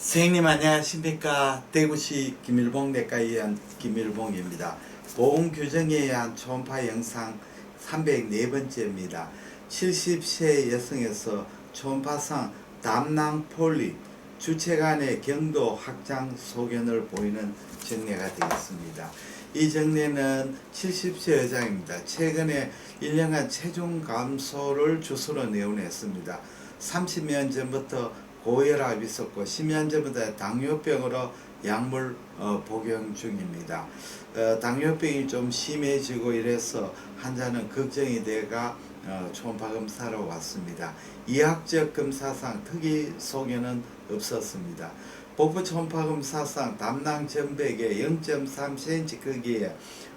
선생님 안녕하십니까? 대구시 김일봉 내과에 의한 김일봉입니다. 보험 규정에 의한 초음파 영상 304번째입니다. 70세 여성에서 초음파상 담낭 폴립 주체간의 경도 확장 소견을 보이는 정례가 되겠습니다. 이 정례는 70세 여자입니다. 최근에 1년간 체중 감소를 주소로 내원했습니다. 30년 전부터 고혈압이 있었고 10년 전부터 당뇨병으로 약물 어, 복용 중입니다. 어, 당뇨병이 좀 심해지고 이래서 환자는 걱정이 돼가 어, 초음파 검사를 왔습니다. 이학적 검사상 특이 소견은 없었습니다. 복부 초음파 검사상 담낭 전백에 0.3cm 크기의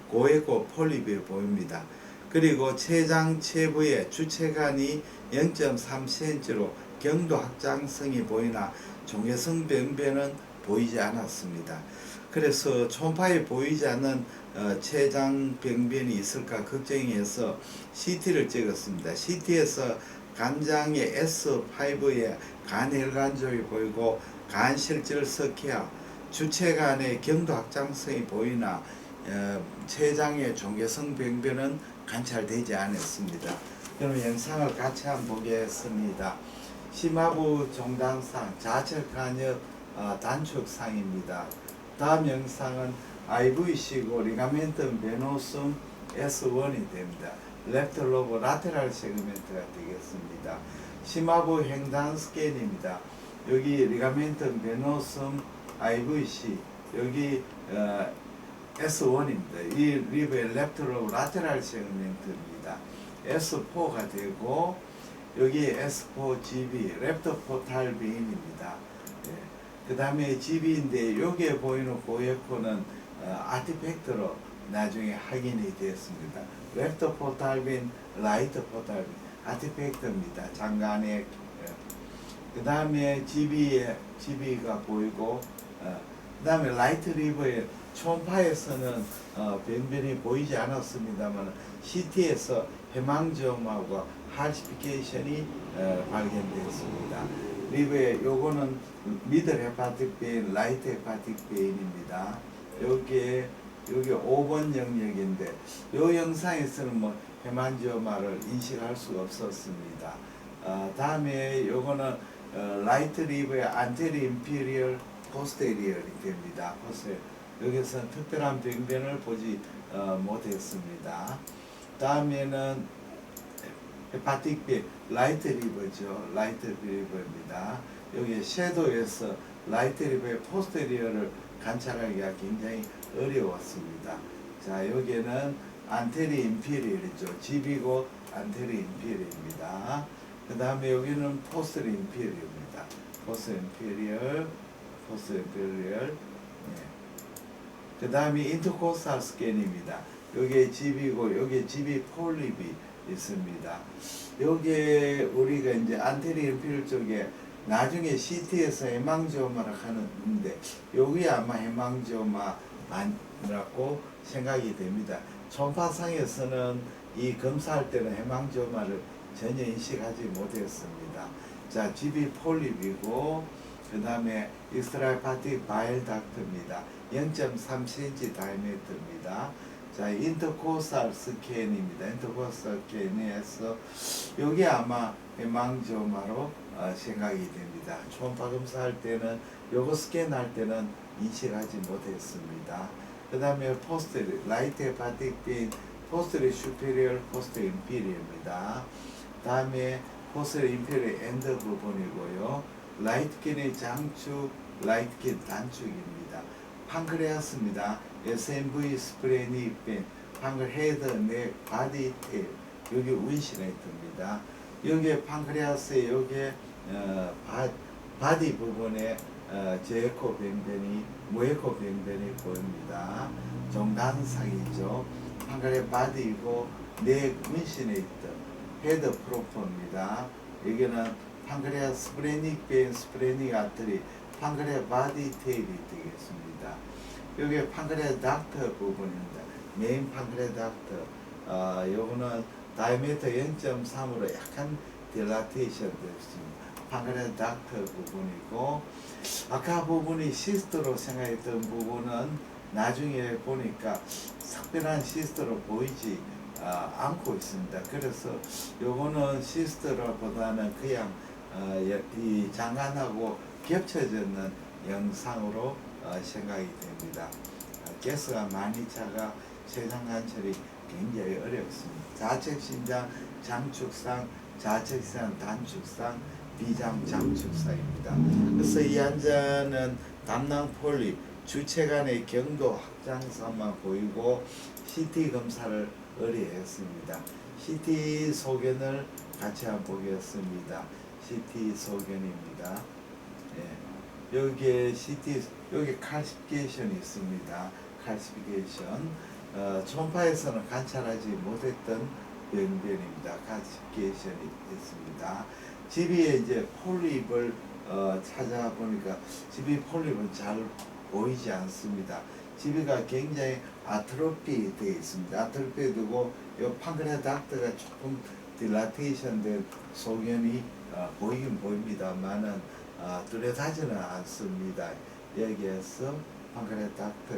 고액고 폴립이 보입니다. 그리고 췌장 체부의 주체간이 0.3cm로 경도 확장성이 보이나 종괴성 병변은 보이지 않았습니다. 그래서 초음파에 보이지 않는 어, 췌장 병변이 있을까 걱정해서 CT를 찍었습니다. CT에서 간장의 S5에 간혈관종이 보이고 간실질 석회와 주체간의 경도 확장성이 보이나 어, 췌장의 종괴성 병변은 관찰되지 않았습니다. 그럼 영상을 같이 한번 보겠습니다. 심화부 종단상 좌측 간엽 어, 단축상입니다. 다음 영상은 IVC고 리가멘트 베노숨 S1이 됩니다. 레프트 로브 라테랄 세그멘트가 되겠습니다. 심화부 횡단 스캔입니다. 여기 리가멘트 베노숨 IVC 여기 어, S1입니다. 이 리브의 레프트 로브 라테랄 세그멘트입니다. S4가 되고 여기 S4GB 랩터 포탈 비인입니다. 그 다음에 GB인데 여기에 보이는 고에코는 어, 아티팩트로 나중에 확인이 되었습니다. 랩터 포탈빈, 라이트 포탈빈, 아티팩트입니다. 장간에 그 다음에 GB에 GB가 보이고 어, 그 다음에 라이트 리버의 초음파에서는 어, 변변이 보이지 않았습니다만 CT에서 해망점하고 할시피케이션이 어, 발견되었습니다. 리브에 요거는 미들 헤파틱 베인, 라이트 헤파틱 베인입니다. 여기에 여기 5번 영역인데 요 영상에서는 뭐 헤만지오마를 인식할 수가 없었습니다. 어, 다음에 요거는 어, 라이트 리브의 안테리 임피리얼 포스테리얼이 됩니다. 포스테리얼. 여기서는 특별한 병변을 보지 어, 못했습니다. 다음에는 B 라이트 리버죠. 라이트 리버입니다. 여기 섀도우에서 라이트 리버의 포스테리어를 관찰하기가 굉장히 어려웠습니다. 자 여기는 안테리 인피리얼이죠. 집이고 안테리 인피리얼입니다. 그 다음에 여기는 포스트 인피리얼입니다. 포스트 인피리얼, 포스트 인피리얼. 네. 그 다음에 인터코스탈 스캔입니다. 여기에 집이고 여기에 집이 폴립이 있습니다. 여기에 우리가 이제 안테리 인피리얼 쪽에 나중에 CT에서 해망지오마를 하는데 여기 아마 해망지오마라고 생각이 됩니다. 초음파상에서는 이 검사할 때는 해망지오마를 전혀 인식하지 못했습니다. 자, 집이 폴립이고 그 다음에 익스트라파틱 바일 닥트입니다. 0.3cm 다이메트입니다. 자, 인터코스탈 스캔입니다. 인터코스탈 스캔에서 여기 아마 해망지오마로 어, 생각이 됩니다. 초음파 검사할 때는 요거 스캔할 때는 인식하지 못했습니다. 그 다음에 포스트 라이트 헤파틱 빈 포스트 슈페리얼 포스트 인피리입니다. 다음에 포스트 인피리얼 엔드 부분이고요. 라이트 킨의 장축, 라이트 킨 단축입니다. 판크레아스입니다. SMV 스프레니 빈 판크 헤드 넥 바디 테일 여기 운시네트입니다. 여기에 판크레아스에 여기에 어, 바, 바디 부분에 어, 제코 변변이 무에코 변변이 보입니다. 정단상이죠. 판크레 바디이고 내 문신에 있던 헤드 프로포입니다. 여기는 판크레아 스프레닉 벤 스프레닉 아트리 판크레아 바디 테일이 되겠습니다. 여기 판크레아 닥터 부분입니다. 메인 판크레아 닥터 어, 요거는 다이메터 0.3으로 약간 딜라테이션 됐습니다. 판그레 닥터 부분이고 아까 부분이 시스트로 생각했던 부분은 나중에 보니까 특별한 시스트로 보이지 아, 않고 있습니다. 그래서 요거는 시스트로보다는 그냥 어, 여- 이 장관하고 겹쳐졌는 영상으로 어, 생각이 됩니다. 어, 가스가 많이 차가 세상 관찰이 굉장히 어렵습니다. 좌측 신장 장축상, 신장 단축상, 비장 장축상입니다. 그래서 이 환자는 담낭 폴립, 주체간의 경도 확장선만 보이고 CT 검사를 의뢰했습니다. CT 소견을 같이 한번 보겠습니다. CT 소견입니다. 예. 여기에 CT 여기 칼시피케이션이 있습니다. 칼시피케이션 어, 초음파에서는 관찰하지 못했던 병변입니다. 칼시피케이션이 있습니다. 집이 이제 폴립을 어, 찾아보니까 집이 폴립은 잘 보이지 않습니다. 집이가 굉장히 아트로피 되어 있습니다. 아트로피 되고 이 판그레 닥터가 조금 딜라테이션 된 소견이 어, 보이긴 보입니다만은 어, 뚜렷하지는 않습니다. 여기에서 닥터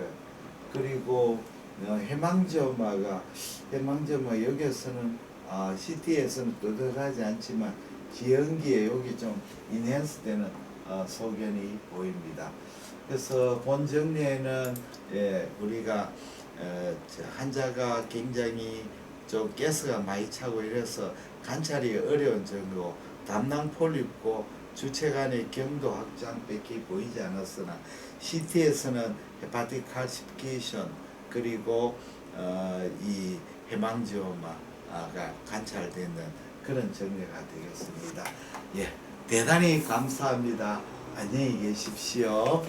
그리고 어, 해망저마가 해망저마 여기에서는 어, CT에서는 뚜렷하지 않지만 지연기에 여기 좀 인핸스 되는 어, 소견이 보입니다. 그래서 본 정리에는 예, 우리가 에, 저 환자가 굉장히 좀 가스가 많이 차고 이래서 관찰이 어려운 정도 담낭 폴립고 주체 간의 경도 확장밖에 보이지 않았으나 CT에서는 헤파틱 칼시피케이션 그리고 어, 이 해망지오마가 관찰되는 그런 정리가 되겠습니다. 예, 대단히 감사합니다. 안녕히 계십시오.